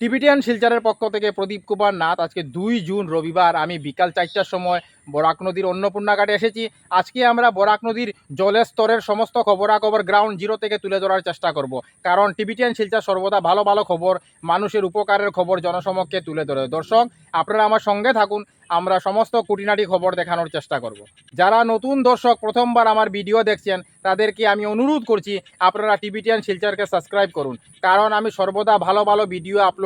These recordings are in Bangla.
টিবিটিয়ান শিলচরের পক্ষ থেকে প্রদীপ কুমার নাথ, আজকে দুই জুন, রবিবার। আমি বিকাল চারটার সময় বরাক নদীর অন্নপূর্ণা ঘাটে এসেছি। আজকে আমরা বরাক নদীর জলের স্তরের সমস্ত খবরাখবর গ্রাউন্ড জিরো থেকে তুলে ধরার চেষ্টা করব। কারণ টিবিটিয়ান শিলচার সর্বদা ভালো ভালো খবর, মানুষের উপকারের খবর জনসমক্ষে তুলে ধরে। দর্শক, আপনারা আমার সঙ্গে থাকুন, আমরা সমস্ত কুটিনাটি খবর দেখানোর চেষ্টা করব। যারা নতুন দর্শক, প্রথমবার আমার ভিডিও দেখছেন, তাদেরকে আমি অনুরোধ করছি, আপনারা টিবিটিয়ান শিলচরকে সাবস্ক্রাইব করুন। কারণ আমি সর্বদা ভালো ভালো ভিডিও আপলোড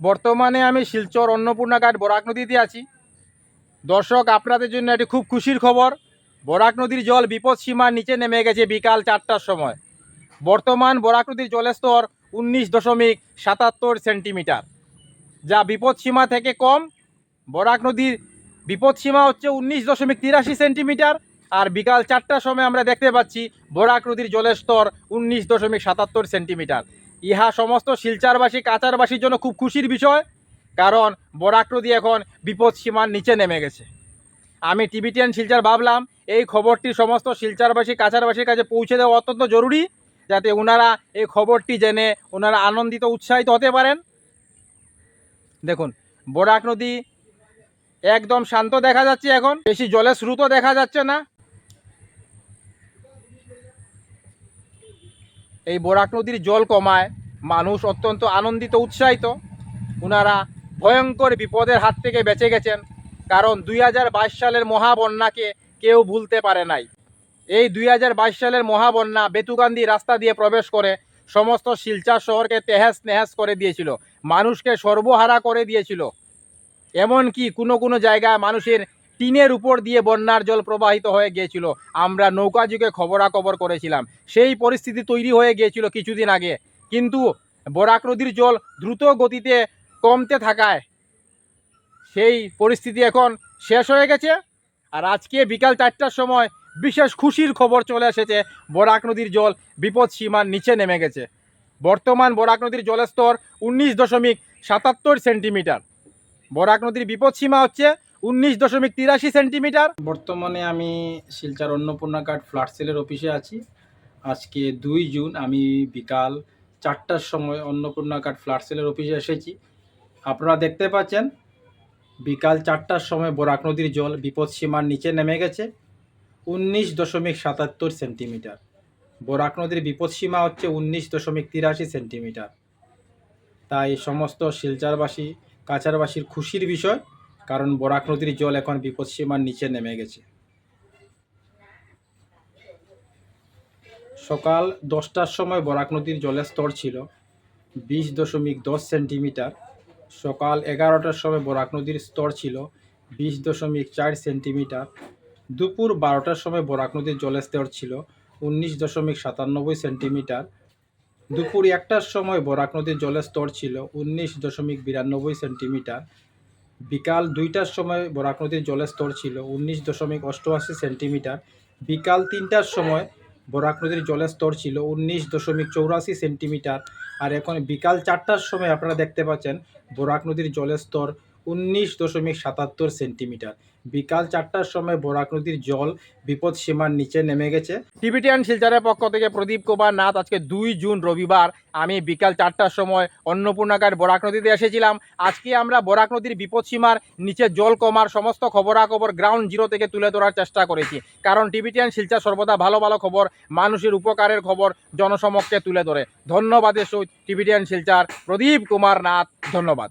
বর্তমানে আমি শিলচর অন্নপূর্ণা ঘাট বরাক নদীতে আছি। দর্শক, আপনাদের জন্য একটি খুব খুশির খবর। বরাক নদীর জল বিপদ সীমার নিচে নেমে গেছে বিকাল চারটার সময়। বর্তমান বরাক নদীর জলের স্তর উনিশ দশমিক সাতাত্তর সেন্টিমিটার। যা বিপদ সীমা থেকে কম। বরাক নদীর বিপদ সীমা হচ্ছে উনিশ দশমিক তিরাশি সেন্টিমিটার। আর বিকাল চারটার সময় আমরা দেখতে পাচ্ছি বরাক নদীর জলের স্তর উনিশ দশমিক সাতাত্তর সেন্টিমিটার। ইহা সমস্ত শিলচারবাসী, কাচারবাসীর জন্য খুব খুশির বিষয়। কারণ বরাক নদী এখন বিপদ সীমার নিচে নেমে গেছে। আমি টিভিটিয়ান শিলচার ভাবলাম, এই খবরটি সমস্ত শিলচারবাসী কাছারবাসীর কাছে পৌঁছে দেওয়া অত্যন্ত জরুরি, যাতে ওনারা এই খবরটি জেনে ওনারা আনন্দিত, উৎসাহিত হতে পারেন। দেখুন বরাক নদী একদম শান্ত দেখা যাচ্ছে এখন। বেশি জলের স্রোতও দেখা যাচ্ছে না। এই বরাক নদীর জল কমায়। মানুষ অত্যন্ত আনন্দিত, উৎসাহিত। ওনারা ভয়ঙ্কর বিপদের হাত থেকে বেঁচে গেছেন, কারণ দুই হাজার বাইশ সালের মহাবন্যাকে কেউ ভুলতে পারে নাই। এই দুই হাজার বাইশ সালের মহাবন্যা বেতুকান্দি রাস্তা দিয়ে প্রবেশ করে সমস্ত শিলচর শহরকে তেহাস নেহাস করে দিয়েছিল, মানুষকে সর্বহারা করে দিয়েছিল। এমনকি কোনো কোনো জায়গায় মানুষের টিনের উপর দিয়ে বন্যার জল প্রবাহিত হয়ে গিয়েছিল। আমরা নৌকা যুগে খবরাখবর করেছিলাম। সেই পরিস্থিতি তৈরি হয়ে গিয়েছিল কিছুদিন আগে। কিন্তু বরাক নদীর জল দ্রুত গতিতে কমতে থাকায় সেই পরিস্থিতি এখন শেষ হয়ে গেছে। আর আজকে বিকাল চারটার সময় বিশেষ খুশির খবর চলে এসেছে। বরাক নদীর জল বিপদ সীমার নিচে নেমে গেছে। বর্তমান বরাক নদীর জলের স্তর উনিশ দশমিক সাতাত্তর সেন্টিমিটার। বরাক নদীর বিপদ সীমা হচ্ছে উনিশ দশমিক তিরাশি সেন্টিমিটার। বর্তমানে আমি শিলচার অন্নপূর্ণা ঘাট ফ্ল্যাট সেলের অফিসে আছি। আজকে দুই জুন আমি বিকাল চারটার সময় অন্নপূর্ণা ঘাট ফ্ল্যাট সেলের অফিসে এসেছি। আপনারা দেখতে পাচ্ছেন, বিকাল চারটার সময় বরাক নদীর জল বিপদ সীমার নিচে নেমে গেছে, উনিশ দশমিক সাতাত্তর সেন্টিমিটার। বরাক নদীর বিপদ সীমা হচ্ছে উনিশ দশমিক তিরাশি সেন্টিমিটার। তাই সমস্ত শিলচারবাসী কাছারবাসীর খুশির বিষয় কারণ বরাক নদীর জল এখন বিপদ সীমার নিচে নেমে গেছে। সকাল দশটার সময় বরাক নদীর জলের স্তর ছিল বিশ দশমিক দশ সেন্টিমিটার। সকাল এগারোটার সময় বরাক নদীর স্তর ছিল বিশ দশমিক চার সেন্টিমিটার। দুপুর বারোটার সময় বরাক নদীর জলের স্তর ছিল উনিশ দশমিক সাতানব্বই সেন্টিমিটার। দুপুর একটার সময় বরাক নদীর জলের স্তর ছিল উনিশ দশমিক বিরানব্বই সেন্টিমিটার। বিকাল দুইটার সময় বরাক নদীর জলের স্তর ছিল, উনিশ দশমিক অষ্টআশি সেন্টিমিটার। বিকাল তিনটার সময় বরাক নদীর জলের স্তর ছিল, উনিশ দশমিক চৌরাশি সেন্টিমিটার। আর এখন বিকাল চারটার সময় আপনারা দেখতে পাচ্ছেন, বরাক নদীর জলের স্তর উনিশ দশমিক সাতাত্তর সেন্টিমিটার। বিকাল চারটার সময় বরাক নদীর জল বিপদ সীমার নিচে নেমে গেছে। টিবিটিয়ান শিলচারের পক্ষ থেকে প্রদীপ কুমার নাথ আজকে দুই জুন রবিবার। আমি বিকাল চারটার সময় অন্নপূর্ণাকার বরাক নদীতে এসেছিলাম। আজকে আমরা বরাক নদীর বিপদ সীমার নিচে জল কমার সমস্ত খবরাখবর গ্রাউন্ড জিরো থেকে তুলে ধরার চেষ্টা করেছি। কারণ টিবিটিয়ান শিলচার সর্বদা ভালো ভালো খবর, মানুষের উপকারের খবর জনসমক্ষে তুলে ধরে। ধন্যবাদের সহিত টিবিটিয়ান শিলচার প্রদীপ কুমার নাথ, ধন্যবাদ।